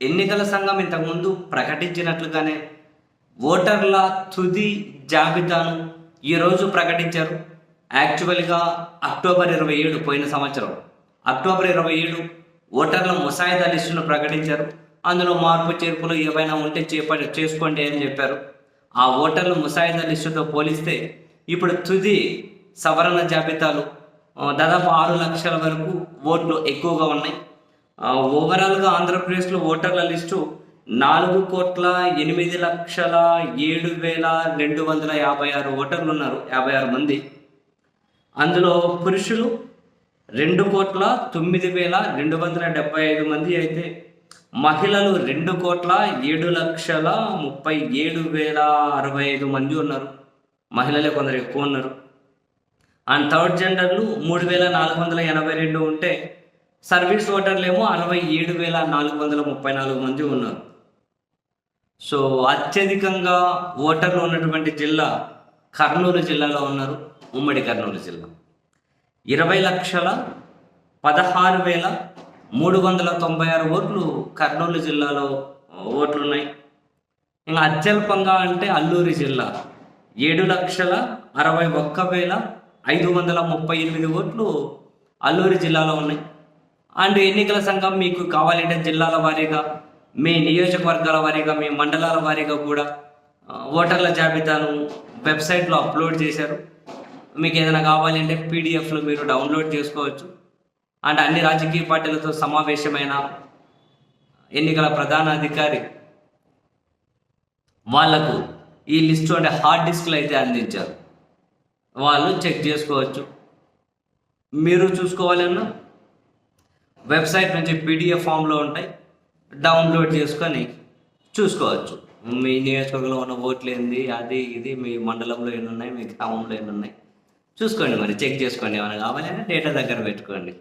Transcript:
ఎన్నికల సంఘం ఇంతకుముందు ప్రకటించినట్లుగానే ఓటర్ల తుది జాబితాను ఈరోజు ప్రకటించారు. యాక్చువల్గా అక్టోబర్ ఇరవై ఏడు పోయిన సంవత్సరం. అక్టోబర్ ఇరవై ఏడు ఓటర్ల ముసాయిదా లిస్టును ప్రకటించారు. అందులో మార్పు చేర్పులు ఏవైనా ఉంటే చేప చేసుకోండి అని చెప్పారు. ఆ ఓటర్ల ముసాయిదా లిస్టుతో పోలిస్తే ఇప్పుడు తుది సవరణ జాబితాలు దాదాపు ఆరు లక్షల వరకు ఓట్లు ఎక్కువగా ఉన్నాయి. ఓవరాల్గా ఆంధ్రప్రదేశ్లో ఓటర్ల లిస్టు నాలుగు కోట్ల ఎనిమిది లక్షల ఏడు వేల రెండు వందల యాభై ఆరు ఓటర్లు ఉన్నారు యాభై ఆరు మంది. అందులో పురుషులు రెండు కోట్ల తొమ్మిది వేల రెండు వందల డెబ్బై ఐదు మంది అయితే మహిళలు రెండు కోట్ల ఏడు లక్షల ముప్పై ఏడు వేల అరవై ఐదు మంది ఉన్నారు మహిళలే కొందరు ఎక్కువ ఉన్నారు. అండ్ థర్డ్ జెండర్లు మూడు వేల నాలుగు వందల ఎనభై రెండు ఉంటే సర్వీస్ ఓటర్లు ఏమో అరవై ఏడు వేల నాలుగు వందల ముప్పై నాలుగు మంది ఉన్నారు. సో అత్యధికంగా ఓటర్లు ఉన్నటువంటి జిల్లా కర్నూలు జిల్లాలో ఉన్నారు. ఉమ్మడి కర్నూలు జిల్లా. ఇరవై లక్షల పదహారు వేల మూడు వందల తొంభై ఆరు ఓట్లు కర్నూలు జిల్లాలో ఓట్లు ఉన్నాయి ఇంకా అత్యల్పంగా అంటే అల్లూరి జిల్లా. ఏడు లక్షల అరవై ఒక్క వేల ఐదు వందల ముప్పై ఎనిమిది ఓట్లు అల్లూరి జిల్లాలో ఉన్నాయి. అండ్ ఎన్నికల సంఘం మీకు కావాలంటే జిల్లాల వారీగా మీ నియోజకవర్గాల వారీగా మీ మండలాల వారీగా కూడా ఓటర్ల జాబితాను వెబ్సైట్లో అప్లోడ్ చేశారు. మీకు ఏదైనా కావాలంటే పీడిఎఫ్లు మీరు డౌన్లోడ్ చేసుకోవచ్చు. అండ్ అన్ని రాజకీయ పార్టీలతో సమావేశమైన ఎన్నికల ప్రధాన అధికారి వాళ్ళకు ఈ లిస్టు అంటే హార్డ్ డిస్క్లు అయితే అందించారు. వాళ్ళు చెక్ చేసుకోవచ్చు. మీరు చూసుకోవాలన్నా వెబ్సైట్ నుంచి పీడిఎఫ్ ఫామ్లో ఉంటాయి. డౌన్లోడ్ చేసుకొని చూసుకోవచ్చు. మీ నియోజకవర్గంలో ఉన్న ఓట్లు ఏంది అది ఇది మీ మండలంలో ఎన్ని ఉన్నాయి మీ గ్రామంలో ఎన్ని ఉన్నాయి. చూసుకోండి మరి చెక్ చేసుకోండి ఏమైనా కావాలంటే డేటా దగ్గర పెట్టుకోండి.